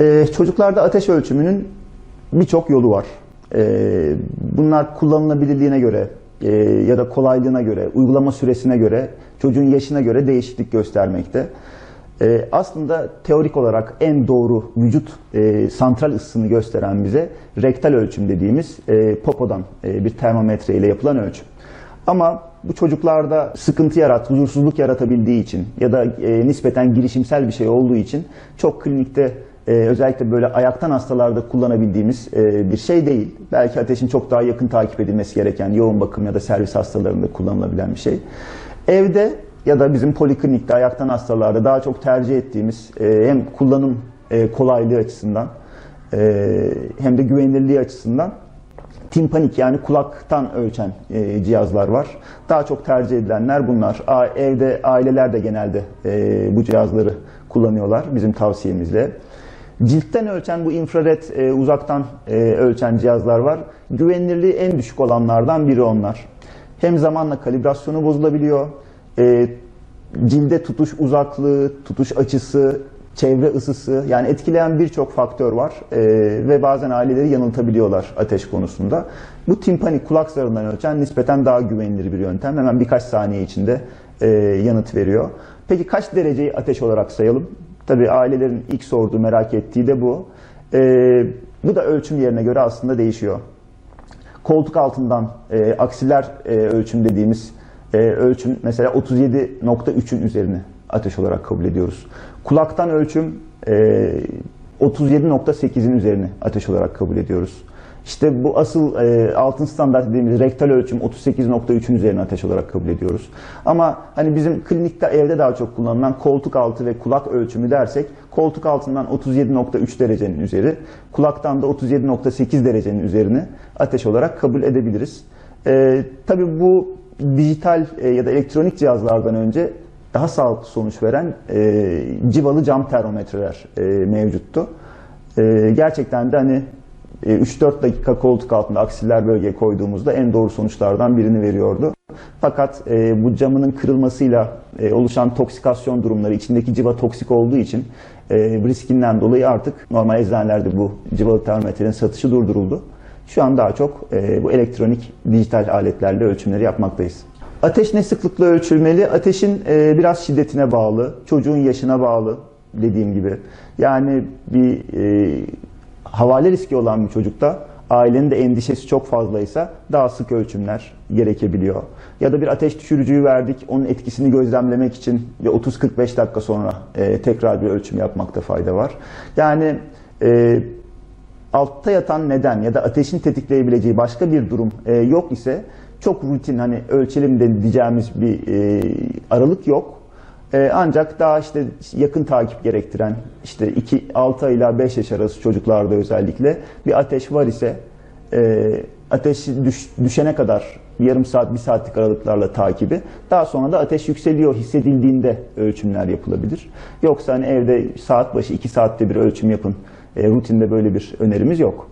Ee, çocuklarda ateş ölçümünün birçok yolu var. Ee, bunlar kullanılabilirliğine göre e, ya da kolaylığına göre, uygulama süresine göre, çocuğun yaşına göre değişiklik göstermekte. Ee, aslında teorik olarak en doğru vücut e, santral ısısını gösteren bize rektal ölçüm dediğimiz e, popodan e, bir termometre ile yapılan ölçüm. Ama bu çocuklarda sıkıntı yarat, huzursuzluk yaratabildiği için ya da e, nispeten girişimsel bir şey olduğu için çok klinikte e, özellikle böyle ayaktan hastalarda kullanabildiğimiz e, bir şey değil. Belki ateşin çok daha yakın takip edilmesi gereken yoğun bakım ya da servis hastalarında kullanılabilen bir şey. Evde ya da bizim poliklinikte ayaktan hastalarda daha çok tercih ettiğimiz e, hem kullanım e, kolaylığı açısından hem de güvenilirliği açısından timpanik yani kulaktan ölçen cihazlar var. Daha çok tercih edilenler bunlar. Evde aileler de genelde bu cihazları kullanıyorlar bizim tavsiyemizle. Ciltten ölçen bu infrared e, uzaktan e, ölçen cihazlar var. Güvenilirliği en düşük olanlardan biri onlar. Hem zamanla kalibrasyonu bozulabiliyor. E, cilde tutuş uzaklığı, tutuş açısı, çevre ısısı yani etkileyen birçok faktör var e, ve bazen aileleri yanıltabiliyorlar ateş konusunda. Bu timpani kulak zarından ölçen nispeten daha güvenilir bir yöntem. Hemen birkaç saniye içinde e, yanıt veriyor. Peki kaç dereceyi ateş olarak sayalım? Tabii ailelerin ilk sorduğu, merak ettiği de bu. E, bu da ölçüm yerine göre aslında değişiyor. Koltuk altından e, aksiler e, ölçüm dediğimiz e, ölçüm mesela 37.3'ün üzerine ateş olarak kabul ediyoruz. Kulaktan ölçüm e, 37.8'in üzerine ateş olarak kabul ediyoruz. İşte bu asıl e, altın standart dediğimiz rektal ölçüm 38.3'ün üzerine ateş olarak kabul ediyoruz. Ama hani bizim klinikte evde daha çok kullanılan koltuk altı ve kulak ölçümü dersek koltuk altından 37.3 derecenin üzeri, kulaktan da 37.8 derecenin üzerine ateş olarak kabul edebiliriz. E, tabii bu dijital e, ya da elektronik cihazlardan önce daha sağlıklı sonuç veren e, civalı cam termometreler e, mevcuttu. E, gerçekten de hani 3-4 dakika koltuk altında aksiller bölgeye koyduğumuzda en doğru sonuçlardan birini veriyordu. Fakat e, bu camının kırılmasıyla e, oluşan toksikasyon durumları, içindeki civa toksik olduğu için e, riskinden dolayı artık normal eczanelerde bu civalı termometrenin satışı durduruldu. Şu an daha çok e, bu elektronik dijital aletlerle ölçümleri yapmaktayız. Ateş ne sıklıkla ölçülmeli? Ateşin e, biraz şiddetine bağlı, çocuğun yaşına bağlı dediğim gibi. Yani bir e, havale riski olan bir çocukta ailenin de endişesi çok fazlaysa daha sık ölçümler gerekebiliyor. Ya da bir ateş düşürücüyü verdik, onun etkisini gözlemlemek için bir 30-45 dakika sonra e, tekrar bir ölçüm yapmakta fayda var. Yani e, altta yatan neden ya da ateşin tetikleyebileceği başka bir durum e, yok ise çok rutin hani ölçelim diyeceğimiz bir e, aralık yok. E, ancak daha işte yakın takip gerektiren işte 2 6 ila 5 yaş arası çocuklarda özellikle bir ateş var ise e, ateş düş, düşene kadar yarım saat bir saatlik aralıklarla takibi daha sonra da ateş yükseliyor hissedildiğinde ölçümler yapılabilir. Yoksa hani evde saat başı 2 saatte bir ölçüm yapın e, rutinde böyle bir önerimiz yok.